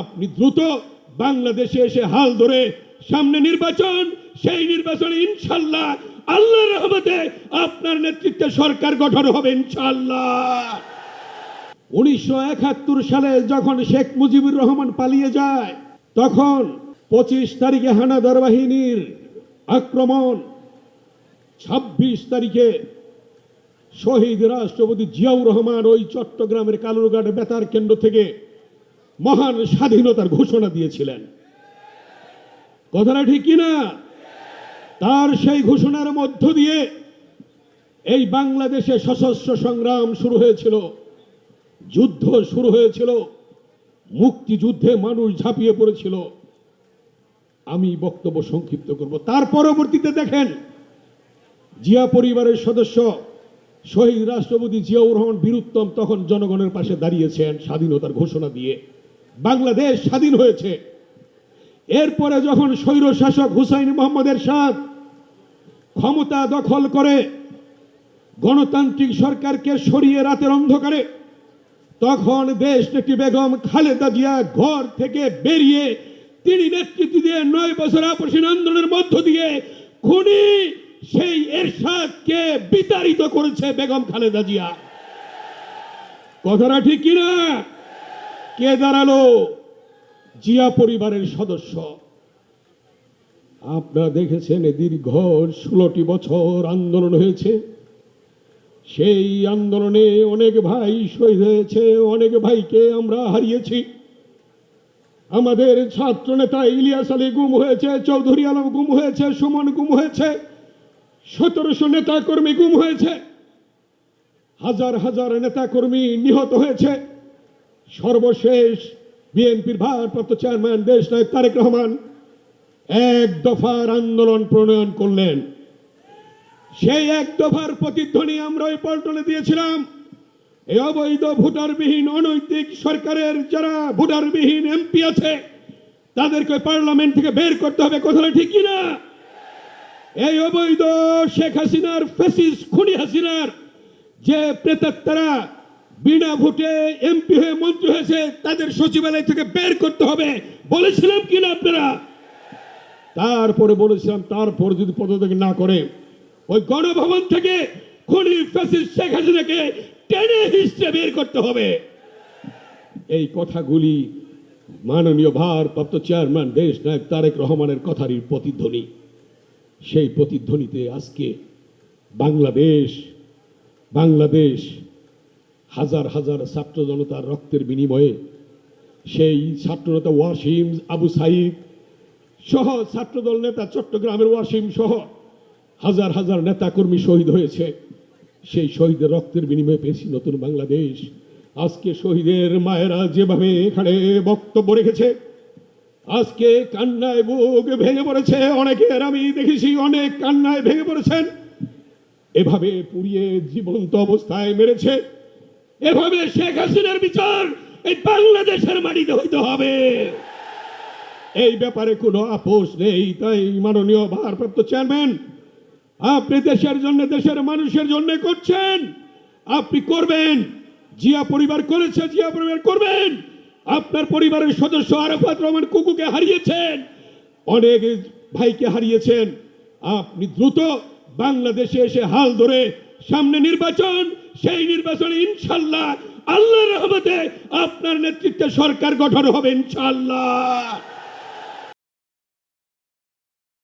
আপনি দ্রুত বাংলাদেশে এসে হাল ধরে সামনে নির্বাচন, সেই নির্বাচনে ইনশাল্লাহ আল্লাহর রহমতে আপনার নেতৃত্বে সরকার গঠন হবে ইনশাল্লাহ। উনিশশো একাত্তর সালে যখন শেখ মুজিবুর রহমান পালিয়ে যায়, তখন পঁচিশ তারিখে হানাদার বাহিনীর আক্রমণ, ছাব্বিশ তারিখে শহীদ রাষ্ট্রপতি জিয়াউর রহমান ওই চট্টগ্রামের কালুরঘাট বেতার কেন্দ্র থেকে মহান স্বাধীনতার ঘোষণা দিয়েছিলেন। কথাটা ঠিক কিনা তার সেই ঘোষণার মধ্য দিয়ে এই বাংলাদেশে সশস্ত্র সংগ্রাম শুরু হয়েছিল, যুদ্ধ শুরু হয়েছিল, মুক্তিযুদ্ধে মানুষ ঝাঁপিয়ে পড়েছিল। আমি বক্তব্য সংক্ষিপ্ত করব। তার পরবর্তীতে দেখেন, জিয়া পরিবারের সদস্য শহীদ রাষ্ট্রপতি জিয়াউর রহমান বীরুত্তম তখন জনগণের পাশে দাঁড়িয়েছেন স্বাধীনতার ঘোষণা দিয়ে। বাংলাদেশ স্বাধীন হয়েছে। এরপরে যখন স্বৈর শাসক হুসাইন মোহাম্মদ এরশাদ ক্ষমতা দখল করে গণতান্ত্রিক সরকারকে সরিয়ে রাতের অন্ধকারে, তখন দেশ নেত্রী বেগম খালেদা জিয়া ঘর থেকে বেরিয়ে তিনি নেতৃত্ব দিয়ে নয় বছর আপসীন আন্দোলনের মধ্য দিয়ে খুনি সেই এরশাদকে বিতাড়িত করেছে বেগম খালেদা জিয়া। কথাটা ঠিক কিনা? কে দাঁড়াল? জিয়া পরিবারের সদস্য। আপনারা দেখেছেন এ দীর্ঘ ষোলোটি বছর আন্দোলন হয়েছে। সেই আন্দোলনে অনেক ভাই শহীদ হয়েছে, অনেক ভাইকে আমরা হারিয়েছি। আমাদের ছাত্র নেতা ইলিয়াস আলী গুম হয়েছে, চৌধুরী আলম গুম হয়েছে, সুমন গুম হয়েছে, সতেরোশো নেতা কর্মী গুম হয়েছে। হাজার হাজার নেতা কর্মী নিহত হয়েছে। সর্বশেষ বিএনপির ভারপ্রাপ্ত চেয়ারম্যান দেশ নায়ক তারেক রহমান এক দফার আন্দোলন প্রণয়ন করলেন। সেই এক দফার প্রতিধ্বনি আমরা ওই পল্টনে দিয়েছিলাম। এই অবৈধ ভোটারবিহীন অনৈতিক সরকারের যারা ভোটারবিহীন এমপি আছে, তাদেরকে পার্লামেন্ট থেকে বের করতে হবে কথাটা ঠিক কিনা? এই অবৈধ শেখ হাসিনার ফেসিস খুনি হাসিনার যে প্রেতাত্মারা বিনা ভোটে এমপি হয়ে মন্ত্রী হয়েছে, তাদের সচিবালয় থেকে বের করতে হবে। বলেছিলাম কিনা আপনারা? তারপরে বলেছিলাম, তারপর যদি পদত্যাগ না করে, ওই গণভবন থেকে খুনি ফ্যাসিস্ট শেখ হাসিনাকে টেনে হিস্টে বের করতে হবে। এই কথাগুলি মাননীয় ভারপ্রাপ্ত চেয়ারম্যান, দেশ নায়ক তারেক রহমানের কথারই প্রতিধ্বনি। সেই প্রতিধ্বনিতে আজকে বাংলাদেশ বাংলাদেশ হাজার হাজার ছাত্র জনতার রক্তের বিনিময়ে সেই ছাত্রনেতা ওয়াসিম আবু সাইদ সহ ছাত্রদল নেতা চট্টগ্রামের ওয়াসিম সহ হাজার হাজার নেতা কর্মী শহীদ হয়েছে। সেই শহীদের রক্তের বিনিময়ে পেয়েছি নতুন বাংলাদেশ। আজকে শহীদের মায়েরা যেভাবে এখানে বক্তব্য রেখেছে, আজকে কান্নায় বুক ভেঙে পড়েছে অনেকের। আমি দেখেছি অনেক কান্নায় ভেঙে পড়েছেন। এভাবে পুড়িয়ে জীবন্ত অবস্থায় মেরেছে। এভাবে শেখ হাসিনার বিচার এই বাংলাদেশের মাটিতে হইতে হবে। এই ব্যাপারে কোনো আপোষ নেই, তাই মাননীয় ভারপ্রাপ্ত চেয়ারম্যান, আপনি দেশের জন্য, দেশের মানুষের জন্য করছেন। আপনি করবেন, জিয়া পরিবার করেছে, জিয়া পরিবার করবেন। আপনার পরিবারের সদস্য আরাফাত রহমান কুকুকে হারিয়েছেন, অনেক ভাইকে হারিয়েছেন। আপনি দ্রুত বাংলাদেশে এসে হাল ধরে সামনে নির্বাচন সেই নির্বাচনে ইনশাল্লাহ আল্লাহ রহমতে আপনার নেতৃত্বে সরকার গঠন হবে ইনশাল্লাহ।